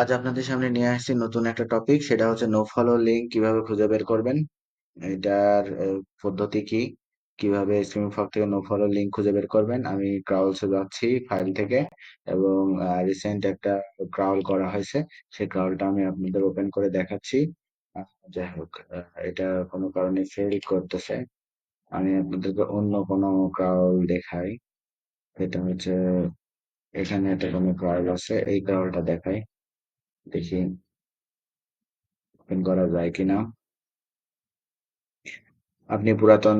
আজ আপনাদের সামনে নিয়ে আসছি নতুন একটা টপিক সেটা হচ্ছে নো ফলো লিঙ্ক কীভাবে খুঁজে বের করবেন, এটার পদ্ধতি কি? কীভাবে স্ট্রিমিং ফগ থেকে নো ফলো লিঙ্ক খুঁজে বের করবেন? আমি ক্রাউলসে যাচ্ছি ফাইল থেকে এবং রিসেন্ট একটা ক্রাউল করা হয়েছে সেই ক্রাউলটা আমি আপনাদের ওপেন করে দেখাচ্ছি। যাই হোক এটা কোনো কারণে ফেল করতেছে। আমি আপনাদেরকে অন্য কোনো ক্রাউল দেখাই। এটা হচ্ছে, এখানে একটা কোনো ক্রাউল আছে, এই ক্রাউলটা দেখাই। দেখি ওপেন করা যায় কিনা। আপনি পুরাতন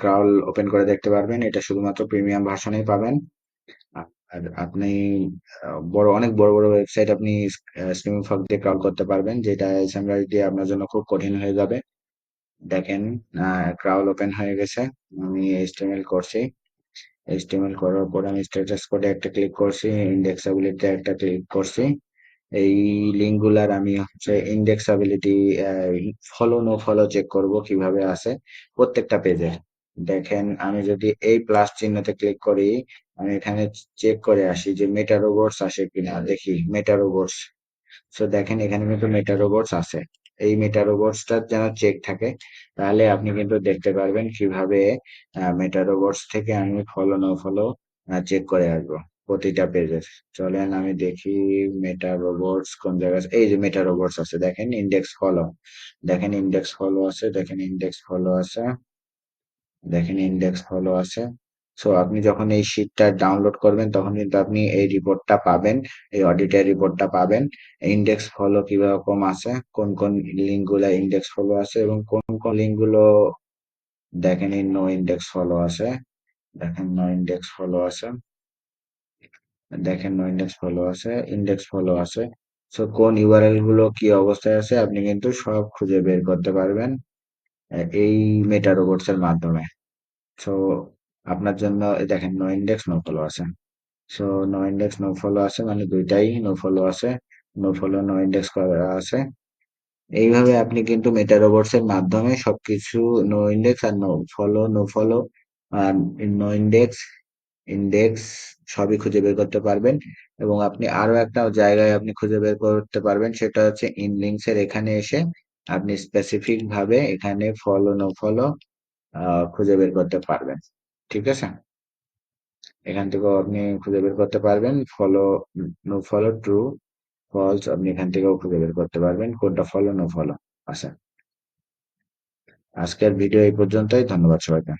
ক্রাউল ওপেন করে দেখতে পারবেন। এটা শুধুমাত্র প্রিমিয়াম ভার্সনেই পাবেন। আর আপনি বড়, অনেক বড় বড় ওয়েবসাইট আপনি স্ট্রিমিং ফগ দিয়ে ক্রাউল করতে পারবেন। যেটা এসএমআই দিয়ে আপনার জন্য খুব কঠিন হয়ে যাবে। দেখেন ক্রাউল ওপেন হয়ে গেছে। আমি এইচটিএমএল করছি। এইচটিএমএল করার পর আমি স্ট্যাটাস কোডে একটা ক্লিক করছি। ইন্ডেক্সাবিলিটি একটা ক্লিক করছি। এই লিঙ্কগুলার আমি হচ্ছে indexability follow no follow check করব কীভাবে আছে প্রত্যেকটা পেজে দেখেন, আমি যদি এই প্লাস চিহ্নতে ক্লিক করি, আমি এখানে চেক করে আসি যে মেটা রোবটস আসে কিনা, দেখি মেটা রোবটস সো দেখেন, এখানে কিন্তু মেটা রোবটস আছে। এই মেটা রোবটসটা যেন চেক থাকে, তাহলে আপনি কিন্তু দেখতে পারবেন কীভাবে মেটা রোবটস থেকে আমি ফলো নো ফলো চেক করে আসব। প্রতিটা পেজের চলেন আমি দেখি মেটা রোবটস কোন জায়গায় এই যে মেটা রোবটস আছে, দেখেন ইন্ডেক্স ফলো দেখেন ইন্ডেক্স ফলো আছে, দেখেন ইন্ডেক্স ফলো আছে। দেখেন ইন্ডেক্স ফলো আছে। সো আপনি যখন এই শিটটা ডাউনলোড করবেন, তখন কিন্তু আপনি এই রিপোর্টটা পাবেন, এই অডিটের রিপোর্টটা পাবেন। ইন্ডেক্স ফলো কীরকম আছে, কোন কোন লিঙ্কগুলা ইন্ডেক্স ফলো আছে এবং কোন কোন লিঙ্কগুলো দেখেন নো ইন্ডেক্স ফলো আছে। দেখেন নো ইন্ডেক্স ফলো আছে। দেখেন নো ইন্ডেক্স ফলো আছে ইন্ডেক্স ফলো আছে। সো কোন ইউআরএলগুলো কি অবস্থায় আছে, আপনি কিন্তু সব খুঁজে বের করতে পারবেন এই মেটা রোবটস এর মাধ্যমে। সো আপনার জন্য দেখেন নো ইন্ডেক্স নো ফলো আছে। So no index no follow আছে মানে দুইটাই নো ফলো আছে। নো ফলো নো ইন্ডেক্স করা আছে। এইভাবে আপনি কিন্তু মেটা রোবটস এর মাধ্যমে সবকিছু নো ইন্ডেক্স আর নো ফলো নো ফলো আর নো ইন্ডেক্স ইন্ডেক্স সবই খুঁজে বের করতে পারবেন এবং আপনি আরও একটা জায়গায় আপনি খুঁজে বের করতে পারবেন, সেটা হচ্ছে ইনলিঙ্কস এর এখানে এসে আপনি স্পেসিফিক ভাবে এখানে ফলো নো ফলো খুঁজে বের করতে পারবেন। ঠিক আছে? এখান থেকেও আপনি খুঁজে বের করতে পারবেন। Follow no follow true false আপনি এখান থেকেও খুঁজে বের করতে পারবেন। কোনটা ফলো নো ফলো আচ্ছা। আজকের ভিডিও এই পর্যন্তই। ধন্যবাদ সবাইকে।